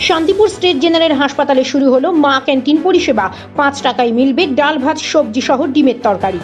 Shantipur state general হাসপাতালে শুরু হলো মা ক্যান্টিন পরিষেবা। পাঁচ টাকায় মিলবে ডাল, ভাত, সবজি সহ ডিমের তরকারি।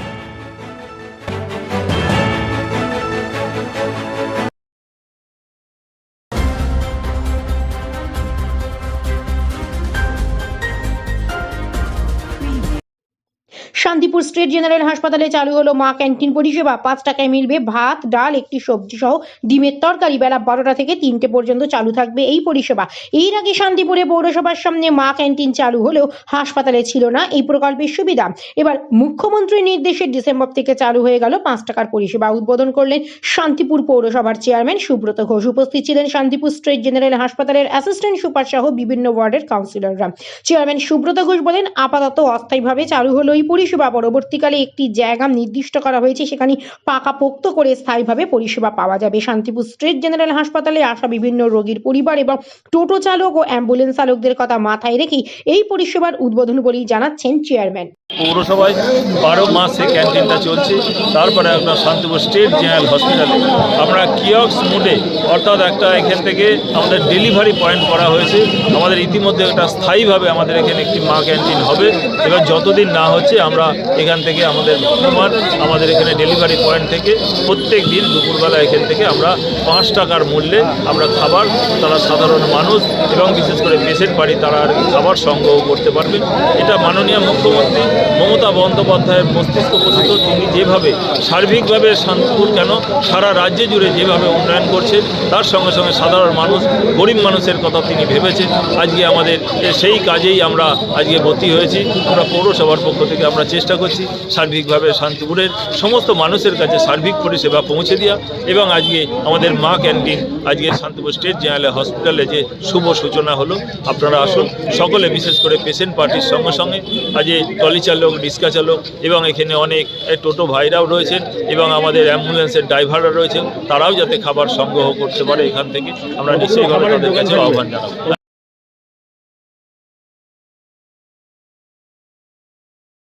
শান্তিপুর স্টেট জেনারেল হাসপাতালে চালু হলো মা ক্যান্টিন পরিষেবা। পাঁচ টাকায় মিলবে ভাত, ডাল, একটি সবজি সহ ডিমের তরকারি। বেলা বারোটা থেকে তিনটে পর্যন্ত চালু থাকবে এই পরিষেবা। এর আগে শান্তিপুরে পৌরসভার সামনে মা ক্যান্টিন চালু হলেও হাসপাতালে ছিল না। এই প্রকল্পের সুবিধা। এবার মুখ্যমন্ত্রীর নির্দেশে ডিসেম্বর থেকে চালু হয়ে গেল পাঁচ টাকার পরিষেবা উদ্বোধন করলেন শান্তিপুর পৌরসভার চেয়ারম্যান সুব্রত ঘোষ। উপস্থিত ছিলেন শান্তিপুর স্টেট জেনারেল হাসপাতালের অ্যাসিস্ট্যান্ট সুপার সহ বিভিন্ন ওয়ার্ডের কাউন্সিলররা। চেয়ারম্যান সুব্রত ঘোষ বলেন, আপাতত অস্থায়ীভাবে চালু হলো এই পরিষেবা। পরবর্তীকালে একটি জায়গা নির্দিষ্ট করা হয়েছে, সেখানে পাকাপোক্ত করে স্থায়ীভাবে পরিষেবা পাওয়া যাবে। শান্তিপুর স্ট্রেট জেনারেল হাসপাতালে আসা বিভিন্ন রোগীর পরিবার এবং টোটো চালক ও অ্যাম্বুলেন্স চালকদের কথা মাথায় রেখেই এই পরিষেবার উদ্বোধন বলেই জানাচ্ছেন চেয়ারম্যান। পৌরসভায় বারো মাসে ক্যান্টিনটা চলছে। তারপরে আপনার শান্তিপুর স্টেট জেনারেল হসপিটালে। আমরা কিয়ক্স মোডে, অর্থাৎ একটা এখান থেকে আমাদের ডেলিভারি পয়েন্ট করা হয়েছে। আমাদের ইতিমধ্যে একটা স্থায়ীভাবে আমাদের এখানে একটি মা ক্যান্টিন হবে। এবার যতদিন না হচ্ছে, আমরা এখান থেকে আমাদের বর্তমান আমাদের এখানে ডেলিভারি পয়েন্ট থেকে প্রত্যেক দিন দুপুরবেলা এখান থেকে আমরা পাঁচ টাকার মূল্যে আমরা খাবার, তারা সাধারণ মানুষ এবং বিশেষ করে পেশেন্ট বাড়ি, তারা খাবার সংগ্রহ করতে পারবেন এটা মাননীয় মুখ্যমন্ত্রী মমতা বন্দ্যোপাধ্যায়ের মস্তিষ্ক প্রসূত তিনি যেভাবে সার্বিকভাবে শান্তিপুর কেন সারা রাজ্যে জুড়ে যেভাবে উন্নয়ন করছেন, তার সঙ্গে সঙ্গে সাধারণ মানুষ, গরিব মানুষের কথা তিনি ভেবেছেন। আজকে আমাদের সেই কাজেই আমরা আজকে ভর্তি হয়েছি। আমরা পৌরসভার পক্ষ থেকে আমরা চেষ্টা করছি সার্বিকভাবে শান্তিপুরের সমস্ত মানুষের কাছে সার্বিক পরিষেবা পৌঁছে দেওয়া এবং আজকে আমাদের মা ক্যান্টিন, আজকে শান্তিপুর স্টেট জেনারেল হসপিটালে যে শুভ সূচনা হলো, আপনারা আসুন। সকলে বিশেষ করে পেশেন্ট পার্টির সঙ্গে সঙ্গে আজকে টলি চালক রিক্সা চালক এবং এখানে অনেক টোটো ভাইরাও রয়েছেন এবং আমাদের অ্যাম্বুলেন্সের ড্রাইভাররা রয়েছেন। তারাও যাতে খাবার সংগ্রহ করতে পারে এখান থেকে। আমরা নিশ্চয়ই তাদের কাছে আহ্বান জানাব।